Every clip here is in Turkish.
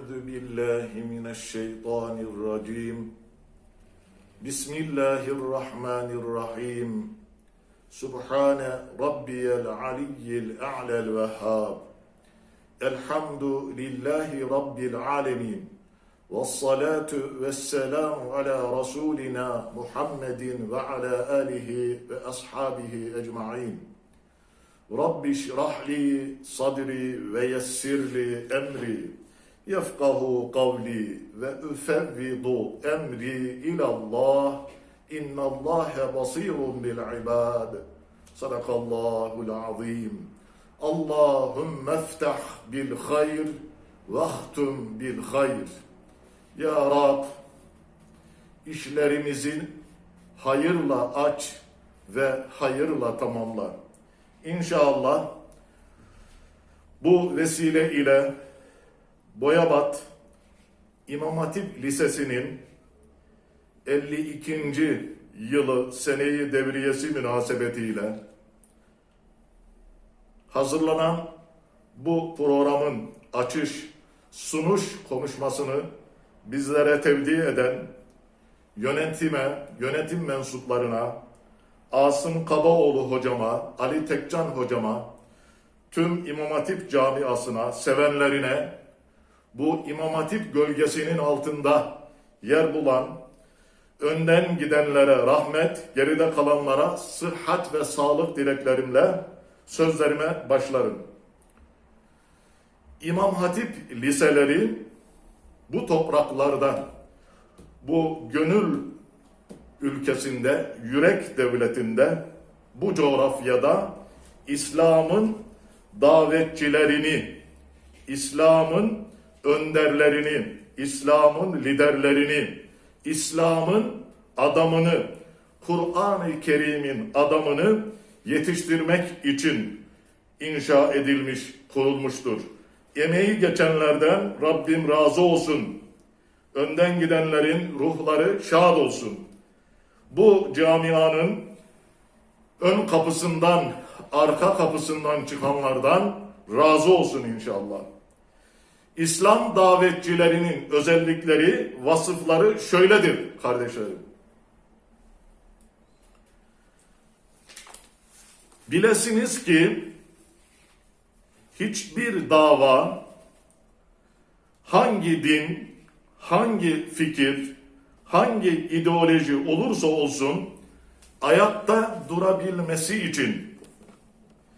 أعوذ بالله من الشيطان الرجيم بسم الله الرحمن الرحيم سبحان ربي العلي الأعلى الوهاب الحمد لله رب العالمين والصلاة والسلام على رسولنا محمد وعلى آله وأصحابه أجمعين رب اشرح لي صدري ويسر لي yefkahu kavli ve üfevvidu emri ilallah innallâhe basirun bil ibad. Sadakallahul azim. Allahümme iftah bil hayr vahtum bil hayr. Ya Rab, işlerimizin hayırla aç ve hayırla tamamla. İnşallah bu vesile ile Boyabat İmam Hatip Lisesi'nin 52. yılı seneyi devriyesi münasebetiyle hazırlanan bu programın açış, sunuş konuşmasını bizlere tevdi eden yönetime, yönetim mensuplarına, Asım Kabaoğlu hocama, Ali Tekcan hocama, tüm İmam Hatip camiasına, sevenlerine, bu İmam Hatip gölgesinin altında yer bulan, önden gidenlere rahmet, geride kalanlara sıhhat ve sağlık dileklerimle sözlerime başlarım. İmam Hatip liseleri bu topraklarda, bu gönül ülkesinde, yürek devletinde, bu coğrafyada İslam'ın davetçilerini, İslam'ın önderlerini, İslam'ın liderlerini, İslam'ın adamını, Kur'an-ı Kerim'in adamını yetiştirmek için inşa edilmiş, kurulmuştur. Emeği geçenlerden Rabbim razı olsun. Önden gidenlerin ruhları şad olsun. Bu camianın ön kapısından, arka kapısından çıkanlardan razı olsun inşallah. İslam davetçilerinin özellikleri, vasıfları şöyledir kardeşlerim. Bilesiniz ki hiçbir dava hangi din, hangi fikir, hangi ideoloji olursa olsun ayakta durabilmesi için,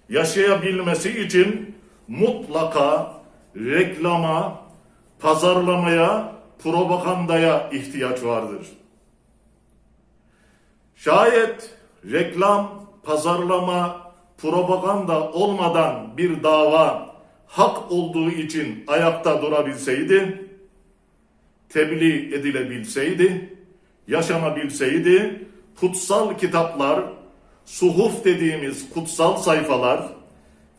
yaşayabilmesi için mutlaka reklama, pazarlamaya, propagandaya ihtiyaç vardır. Şayet reklam, pazarlama, propaganda olmadan bir dava hak olduğu için ayakta durabilseydi, tebliğ edilebilseydi, yaşanabilseydi, kutsal kitaplar, suhuf dediğimiz kutsal sayfalar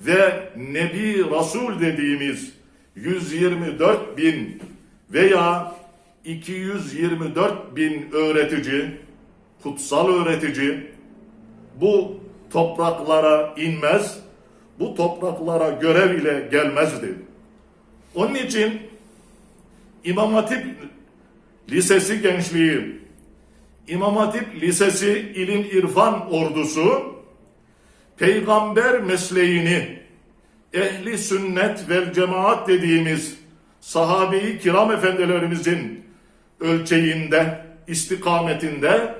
ve Nebi Resul dediğimiz 124 bin veya 224 bin öğretici, kutsal öğretici bu topraklara inmez, bu topraklara görev ile gelmezdi. Onun için İmam Hatip Lisesi gençliği, İmam Hatip Lisesi ilim irfan ordusu peygamber mesleğini ehli sünnet vel cemaat dediğimiz sahabeyi kiram efendilerimizin ölçeğinde, istikametinde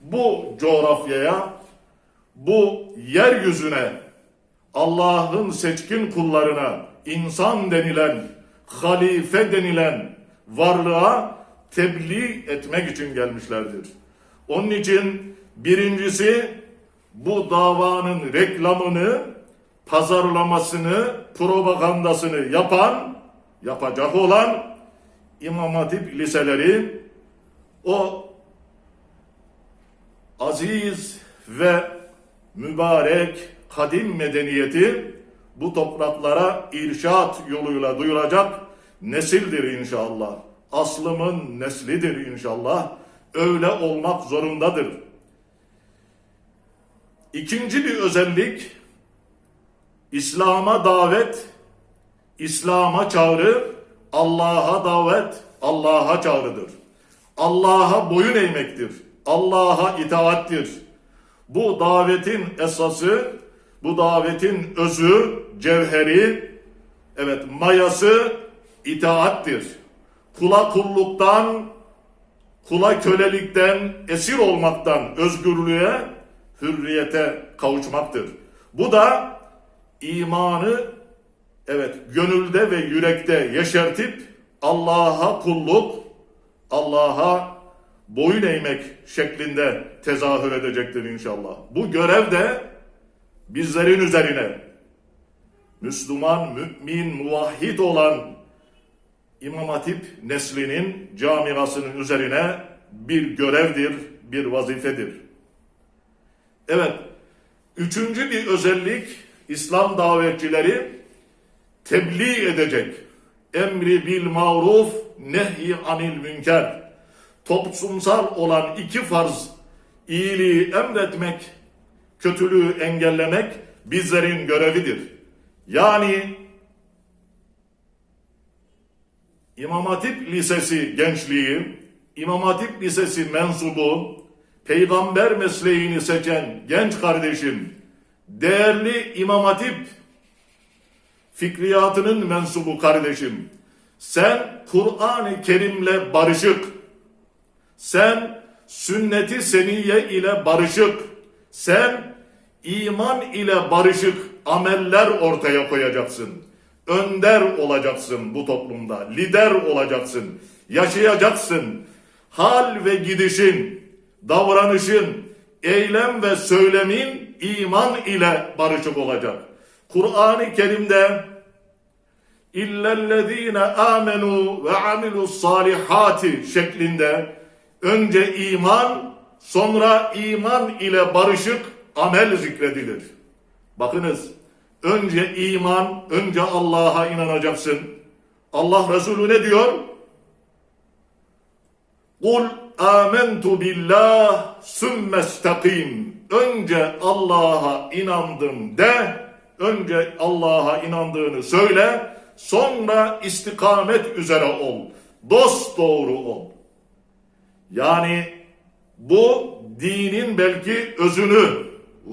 bu coğrafyaya, bu yeryüzüne, Allah'ın seçkin kullarına, insan denilen, halife denilen varlığa tebliğ etmek için gelmişlerdir. Onun için birincisi bu davanın reklamını, pazarlamasını, propagandasını yapan, yapacak olan İmam Hatip liseleri o aziz ve mübarek kadim medeniyeti bu topraklara irşat yoluyla duyuracak nesildir inşallah. Aslımın neslidir inşallah. Öyle olmak zorundadır. İkinci bir özellik İslam'a davet, İslam'a çağrı Allah'a davet, Allah'a çağrıdır. Allah'a boyun eğmektir. Allah'a itaattir. Bu davetin esası, bu davetin özü, cevheri, evet mayası itaattir. Kula kulluktan, kula kölelikten, esir olmaktan özgürlüğe, hürriyete kavuşmaktır. Bu da imanı evet gönülde ve yürekte yeşertip Allah'a kulluk, Allah'a boyun eğmek şeklinde tezahür edecektir inşallah. Bu görev de bizlerin üzerine Müslüman, mümin, muvahhid olan İmam Hatip neslinin camiasının üzerine bir görevdir, bir vazifedir. Evet, üçüncü bir özellik İslam davetçileri tebliğ edecek. Emri bil maruf, nehy anil münker. Toplumsal olan iki farz, iyiliği emretmek, kötülüğü engellemek bizlerin görevidir. Yani İmam Hatip Lisesi gençliği, İmam Hatip Lisesi mensubu, peygamber mesleğini seçen genç kardeşim, değerli İmam Hatip fikriyatının mensubu kardeşim, sen Kur'an-ı Kerim'le barışık, sen sünneti seniye ile barışık, sen iman ile barışık ameller ortaya koyacaksın. Önder olacaksın bu toplumda, lider olacaksın, yaşayacaksın. Hal ve gidişin, davranışın, eylem ve söylemin iman ile barışık olacak. Kur'an-ı Kerim'de illellezine amenu ve amilus salihati şeklinde önce iman sonra iman ile barışık amel zikredilir. Bakınız önce iman, önce Allah'a inanacaksın. Allah Resulü ne diyor? Kul amentu billah sümmestakim. Önce Allah'a inandım de, önce Allah'a inandığını söyle, sonra istikamet üzere ol. Dost doğru ol. Yani bu dinin belki özünü,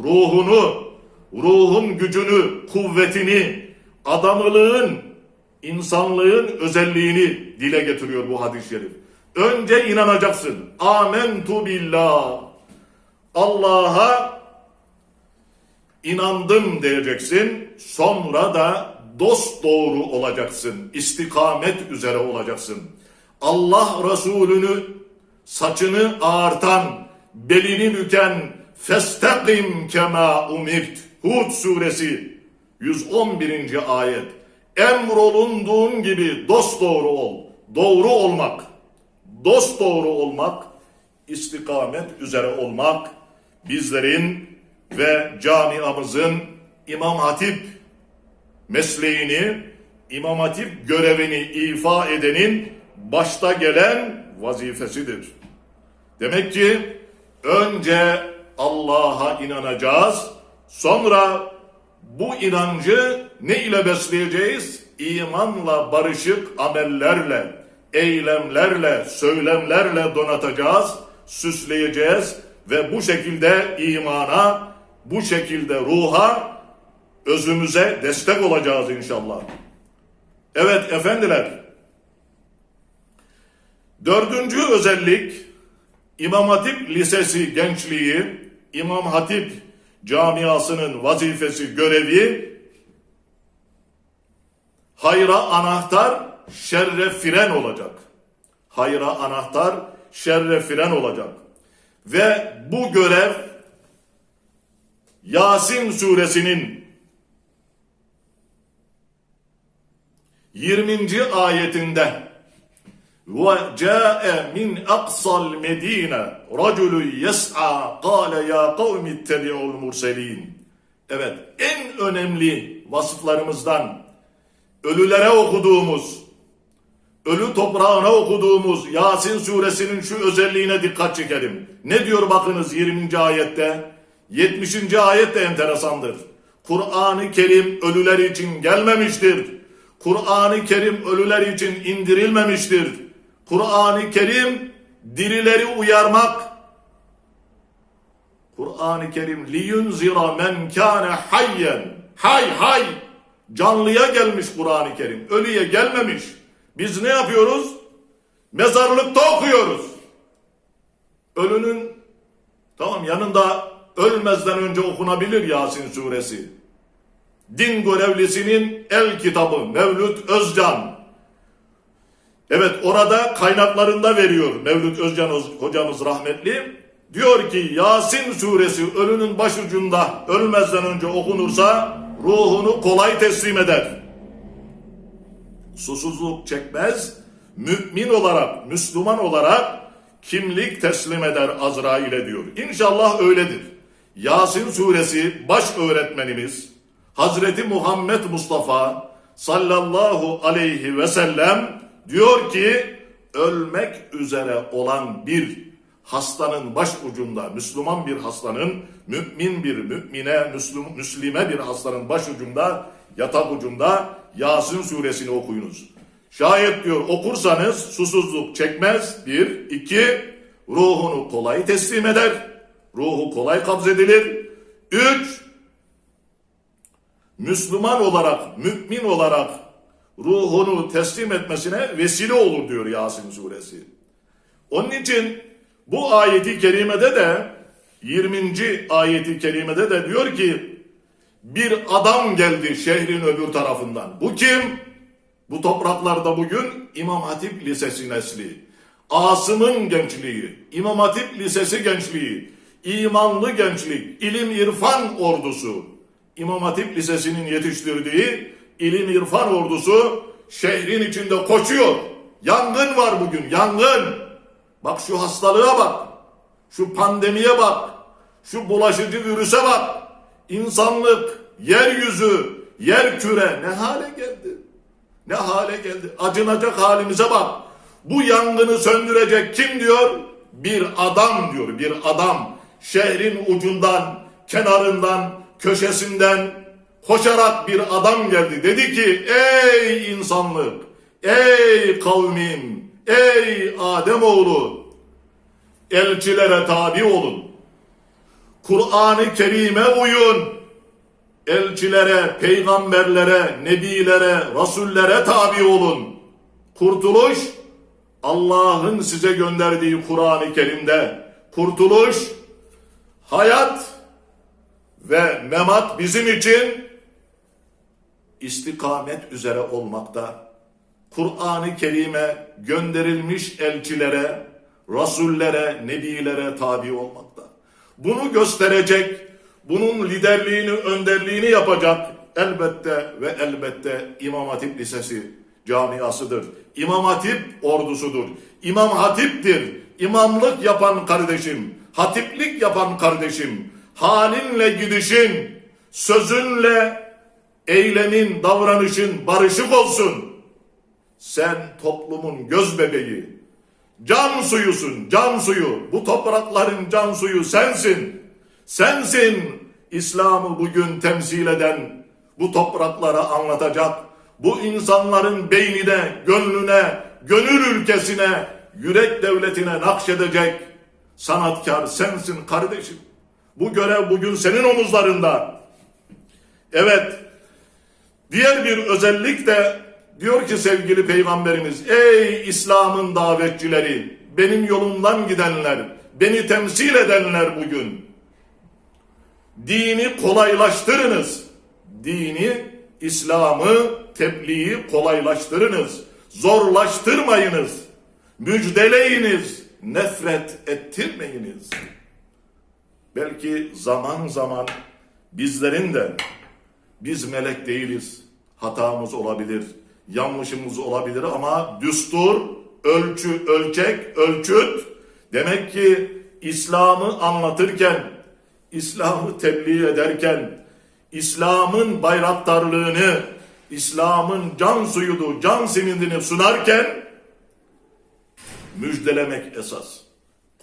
ruhunu, ruhun gücünü, kuvvetini, adamlığın, insanlığın özelliğini dile getiriyor bu hadis-i şerif. Önce inanacaksın. Amentu billah. Allah'a inandım diyeceksin. Sonra da dost doğru olacaksın. İstikamet üzere olacaksın. Allah Resulünü saçını ağartan, belini büken festakim kema umirt. Hud suresi 111. ayet. Emrolunduğun gibi dost doğru ol. Doğru olmak, dost doğru olmak, istikamet üzere olmak bizlerin ve camiamızın İmam Hatip mesleğini, İmam Hatip görevini ifa edenin başta gelen vazifesidir. Demek ki önce Allah'a inanacağız, sonra bu inancı ne ile besleyeceğiz? İmanla barışık amellerle, eylemlerle, söylemlerle donatacağız, süsleyeceğiz ve bu şekilde imana, bu şekilde ruha, özümüze destek olacağız inşallah. Evet efendiler, dördüncü özellik İmam Hatip Lisesi gençliği, İmam Hatip camiasının vazifesi, görevi hayra anahtar, şerre fren olacak. Hayra anahtar, şerre fren olacak. Ve bu görev Yasin suresinin 20. ayetinde ve ca'e min aqsal medine raculun yes'a kâle ya kavmi ittebi'ul murselin. Evet en önemli vasıflarımızdan ölülere okuduğumuz ölü toprağına okuduğumuz Yasin suresinin şu özelliğine dikkat çekelim. Ne diyor bakınız 20. ayette? 70. ayet de enteresandır. Kur'an-ı Kerim ölüler için gelmemiştir. Kur'an-ı Kerim ölüler için indirilmemiştir. Kur'an-ı Kerim dirileri uyarmak. Kur'an-ı Kerim liyunzira men kâne hayyen. Hay hay. Canlıya gelmiş Kur'an-ı Kerim. Ölüye gelmemiş. Biz ne yapıyoruz? Mezarlıkta okuyoruz. Ölünün tamam yanında ölmezden önce okunabilir Yasin suresi. Din görevlisinin el kitabı Mevlüt Özcan. Evet orada kaynaklarında veriyor Mevlüt Özcan hocamız rahmetli. Diyor ki Yasin suresi ölünün başucunda ölmezden önce okunursa ruhunu kolay teslim eder. Susuzluk çekmez, mümin olarak, Müslüman olarak kimlik teslim eder Azrail'e diyor. İnşallah öyledir. Yasin suresi baş öğretmenimiz Hazreti Muhammed Mustafa sallallahu aleyhi ve sellem diyor ki ölmek üzere olan bir hastanın baş ucunda Müslüman bir hastanın mümin bir mümine Müslüm, Müslime bir hastanın baş ucunda yatak ucunda Yasin suresini okuyunuz. Şayet diyor okursanız susuzluk çekmez. Bir, iki, ruhunu kolay teslim eder. Ruhu kolay kabzedilir. Üç, Müslüman olarak, mümin olarak ruhunu teslim etmesine vesile olur diyor Yasin suresi. Onun için bu ayeti kerimede de 20. ayeti kerimede de diyor ki bir adam geldi şehrin öbür tarafından. Bu kim? Bu topraklarda bugün İmam Hatip Lisesi nesli. Asım'ın gençliği, İmam Hatip Lisesi gençliği, imanlı gençlik, ilim irfan ordusu. İmam Hatip Lisesi'nin yetiştirdiği ilim irfan ordusu şehrin içinde koşuyor. Yangın var bugün, yangın. Bak şu hastalığa bak. Şu pandemiye bak. Şu bulaşıcı virüse bak. İnsanlık, yeryüzü, yer küre ne hale geldi? Ne hale geldi? Acınacak halimize bak. Bu yangını söndürecek kim diyor? Bir adam diyor, bir adam. Şehrin ucundan, kenarından, köşesinden koşarak bir adam geldi. Dedi ki ey insanlık, ey kavmim, ey Ademoğlu elçilere tabi olun. Kur'an-ı Kerim'e uyun. Elçilere, peygamberlere, nebilere, rasullere tabi olun. Kurtuluş Allah'ın size gönderdiği Kur'an-ı Kerim'de. Kurtuluş, hayat ve memat bizim için istikamet üzere olmakta. Kur'an-ı Kerim'e gönderilmiş elçilere, rasullere, nebilere tabi olmakta. Bunu gösterecek, bunun liderliğini, önderliğini yapacak elbette ve elbette İmam Hatip Lisesi camiasıdır. İmam Hatip ordusudur. İmam Hatip'tir. İmamlık yapan kardeşim, hatiplik yapan kardeşim, halinle gidişin, sözünle eylemin, davranışın barışık olsun. Sen toplumun göz bebeği, can suyusun, can suyu. Bu toprakların can suyu sensin. Sensin İslam'ı bugün temsil eden, bu topraklara anlatacak, bu insanların beynine, gönlüne, gönül ülkesine, yürek devletine nakşedecek sanatkar sensin kardeşim. Bu görev bugün senin omuzlarında. Evet, diğer bir özellik de diyor ki sevgili peygamberimiz, ey İslam'ın davetçileri, benim yolumdan gidenler, beni temsil edenler bugün, dini kolaylaştırınız. Dini, İslam'ı, tebliği kolaylaştırınız. Zorlaştırmayınız. Müjdeleyiniz. Nefret ettirmeyiniz. Belki zaman zaman bizlerin de biz melek değiliz. Hatamız olabilir. Yanlışımız olabilir ama düstur, ölçü, ölçek, ölçüt demek ki İslam'ı anlatırken, İslam'ı tebliğ ederken, İslam'ın bayraktarlığını, İslam'ın can suyunu, can simidini sunarken müjdelemek esas.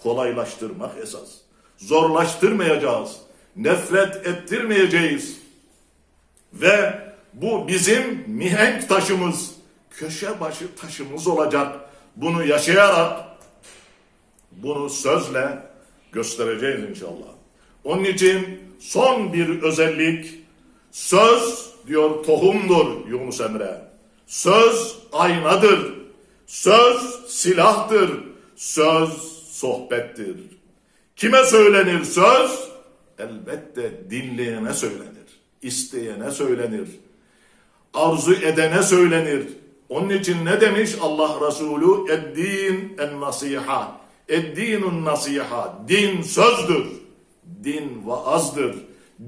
Kolaylaştırmak esas. Zorlaştırmayacağız. Nefret ettirmeyeceğiz. Ve Bu bizim mihenk taşımız, köşe başı taşımız olacak. Bunu yaşayarak, bunu sözle göstereceğiz inşallah. Onun için son bir özellik, söz diyor tohumdur Yunus Emre. Söz aynadır. Söz silahtır. Söz sohbettir. Kime söylenir söz? Elbette dinleyene söylenir. İsteyene söylenir. Arzu edene söylenir. Onun için ne demiş Allah Resulü? Eddin en nasiha. Eddinun nasiha. Din sözdür. Din vaazdır.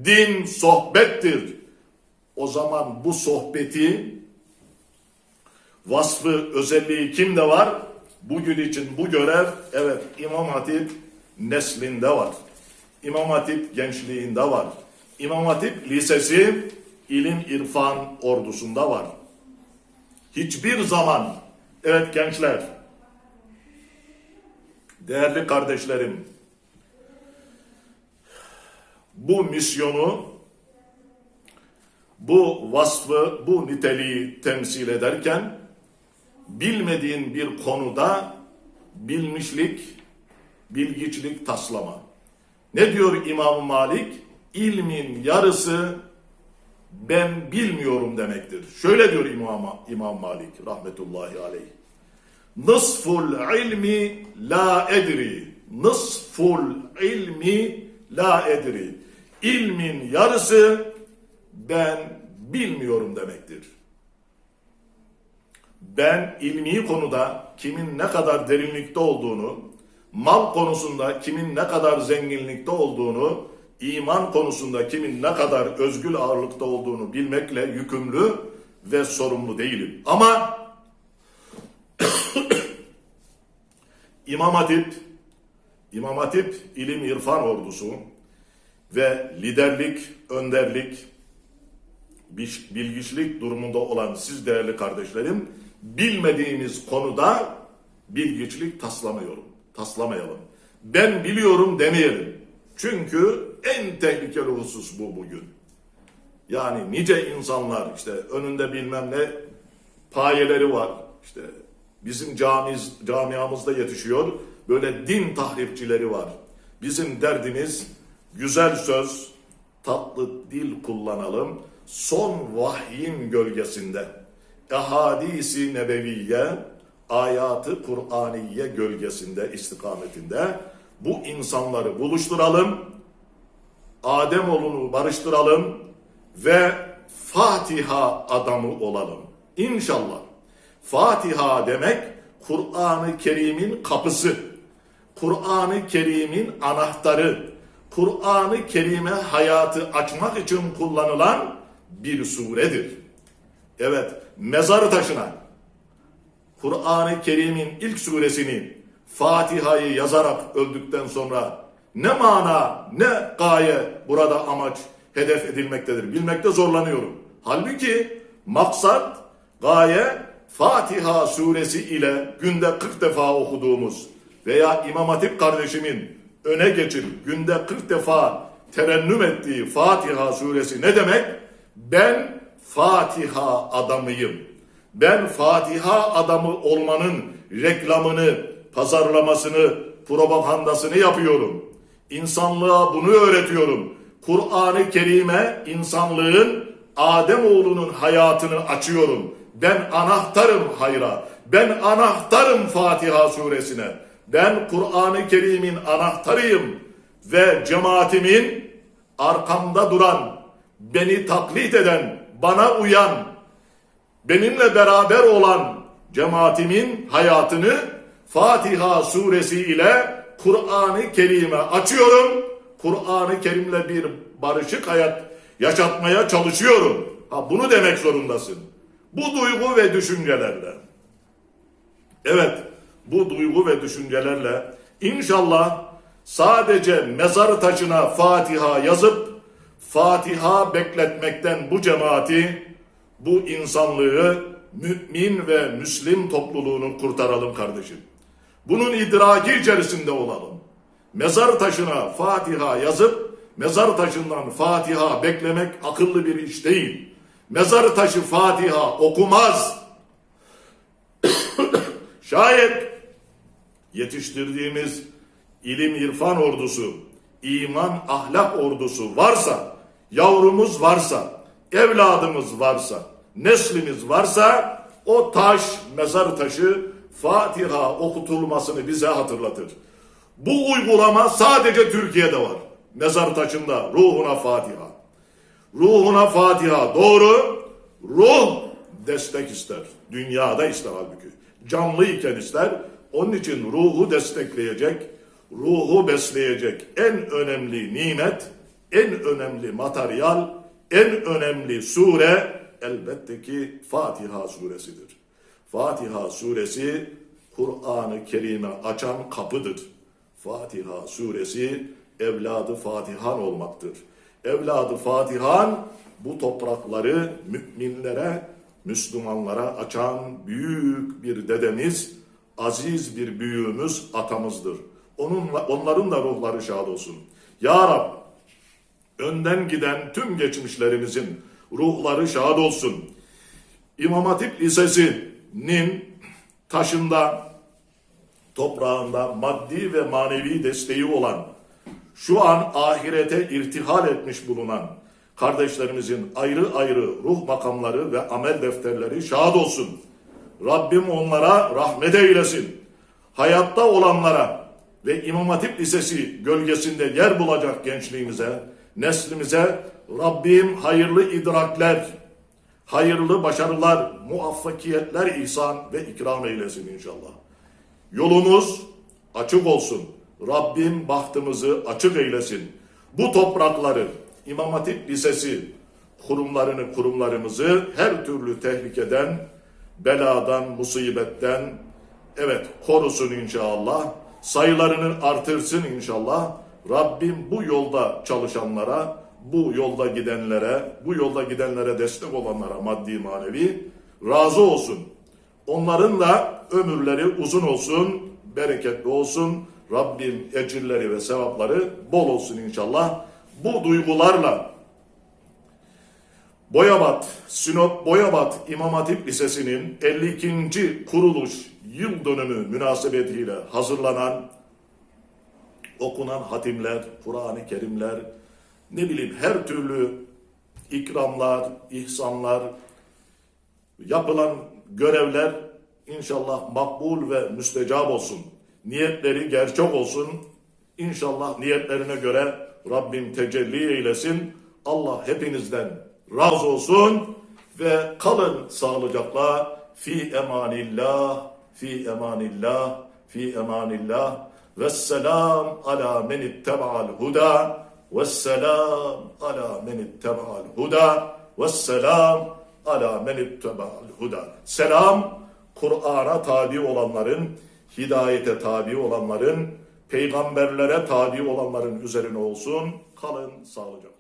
Din sohbettir. O zaman bu sohbeti vasfı, özelliği kimde var? Bugün için bu görev evet İmam Hatip neslinde var. İmam Hatip gençliğinde var. İmam Hatip Lisesi ilim irfan ordusunda var. Hiçbir zaman evet gençler değerli kardeşlerim bu misyonu bu vasfı, bu niteliği temsil ederken bilmediğin bir konuda bilmişlik, bilgiçlik taslama. Ne diyor İmam Malik? İlmin yarısı ben bilmiyorum demektir. Şöyle diyor İmam, İmam Malik rahmetullahi aleyh. Nısful ilmi la edri. Nısful ilmi la edri. İlmin yarısı ben bilmiyorum demektir. Ben ilmi konuda kimin ne kadar derinlikte olduğunu, mal konusunda kimin ne kadar zenginlikte olduğunu, iman konusunda kimin ne kadar özgül ağırlıkta olduğunu bilmekle yükümlü ve sorumlu değilim. Ama İmam Hatip, İmam Hatip ilim irfan ordusu ve liderlik, önderlik, bilgiçlik durumunda olan siz değerli kardeşlerim, bilmediğimiz konuda bilgiçlik taslamıyorum, taslamayalım. Ben biliyorum demeyelim. Çünkü en tehlikeli husus bu bugün. Yani nice insanlar işte önünde bilmem ne payeleri var. İşte bizim camiz, camiamızda yetişiyor. Böyle din tahripçileri var. Bizim derdimiz güzel söz, tatlı dil kullanalım. Son vahyin gölgesinde ehadisi nebeviye, ayatı Kur'aniye gölgesinde, istikametinde bu insanları buluşturalım. Ademoğlunu barıştıralım ve Fatiha adamı olalım. İnşallah. Fatiha demek Kur'an-ı Kerim'in kapısı. Kur'an-ı Kerim'in anahtarı. Kur'an-ı Kerim'e hayatı açmak için kullanılan bir suredir. Evet, mezar taşına Kur'an-ı Kerim'in ilk suresini Fatiha'yı yazarak öldükten sonra ne mana, ne gaye burada amaç hedef edilmektedir. Bilmekte zorlanıyorum. Halbuki maksat, gaye Fatiha suresi ile günde 40 defa okuduğumuz veya İmam Hatip kardeşimin öne geçip günde 40 defa terennüm ettiği Fatiha suresi ne demek? Ben Fatiha adamıyım. Ben Fatiha adamı olmanın reklamını, pazarlamasını, propagandasını yapıyorum. İnsanlığa bunu öğretiyorum. Kur'an-ı Kerim'e insanlığın Ademoğlunun hayatını açıyorum. Ben anahtarım hayra. Ben anahtarım Fatiha suresine. Ben Kur'an-ı Kerim'in anahtarıyım ve cemaatimin arkamda duran, beni taklit eden, bana uyan, benimle beraber olan cemaatimin hayatını Fatiha suresi ile Kur'an-ı Kerim'e açıyorum. Kur'an-ı Kerim'le bir barışık hayat yaşatmaya çalışıyorum. Ha bunu demek zorundasın. Bu duygu ve düşüncelerle. Evet, bu duygu ve düşüncelerle inşallah sadece mezar taşına Fatiha yazıp Fatiha bekletmekten bu cemaati, bu insanlığı mümin ve müslim topluluğunu kurtaralım kardeşim. Bunun idraki içerisinde olalım. Mezar taşına Fatiha yazıp mezar taşından Fatiha beklemek akıllı bir iş değil. mezar taşı Fatiha okumaz. Şayet yetiştirdiğimiz ilim irfan ordusu, iman ahlak ordusu varsa, yavrumuz varsa, evladımız varsa, neslimiz varsa o taş, mezar taşı Fatiha okutulmasını bize hatırlatır. Bu uygulama sadece Türkiye'de var. Mezar taşında ruhuna Fatiha. Ruhuna Fatiha doğru. Ruh destek ister. Dünyada ister halbuki. Canlı iken ister. Onun için ruhu destekleyecek, ruhu besleyecek en önemli nimet, en önemli materyal, en önemli sure elbette ki Fatiha suresidir. Fatiha suresi Kur'an-ı Kerim'e açan kapıdır. Fatiha suresi evladı Fatihan olmaktır. Evladı Fatihan bu toprakları müminlere, Müslümanlara açan büyük bir dedemiz, aziz bir büyüğümüz, atamızdır. Onunla, onların da ruhları şad olsun. Ya Rab, önden giden tüm geçmişlerimizin ruhları şad olsun. İmam Hatip Lisesi'nin taşında, toprağında maddi ve manevi desteği olan, şu an ahirete irtihal etmiş bulunan kardeşlerimizin ayrı ayrı ruh makamları ve amel defterleri şad olsun. Rabbim onlara rahmet eylesin. Hayatta olanlara ve İmam Hatip Lisesi gölgesinde yer bulacak gençliğimize, neslimize Rabbim hayırlı idrakler, hayırlı başarılar, muvaffakiyetler ihsan ve ikram eylesin inşallah. Yolumuz açık olsun. Rabbim bahtımızı açık eylesin. Bu toprakları İmam Hatip Lisesi kurumlarını, kurumlarımızı her türlü tehlikeden, beladan, musibetten evet korusun inşallah. Sayılarını artırsın inşallah. Rabbim bu yolda çalışanlara, bu yolda gidenlere, bu yolda gidenlere destek olanlara maddi manevi razı olsun. Onların da ömürleri uzun olsun, bereketli olsun. Rabbim ecirleri ve sevapları bol olsun inşallah. Bu duygularla Boyabat, Sinop Boyabat İmam Hatip Lisesi'nin 52. kuruluş yıl dönümü münasebetiyle hazırlanan okunan hatimler, Kur'an-ı Kerimler, ne bileyim her türlü ikramlar, ihsanlar, yapılan görevler inşallah makbul ve müstecap olsun. Niyetleri gerçek olsun. İnşallah niyetlerine göre Rabbim tecelli eylesin. Allah hepinizden razı olsun ve kalın sağlıcakla fi emanillah, fi emanillah, fi emanillah. Vesselam ala men itteba'al huda. Vesselam ala men itteba'al huda. Vesselam ala men itteba'al huda. Selam Kur'an'a tabi olanların, hidayete tabi olanların, peygamberlere tabi olanların üzerine olsun. Kalın sağlıcakla.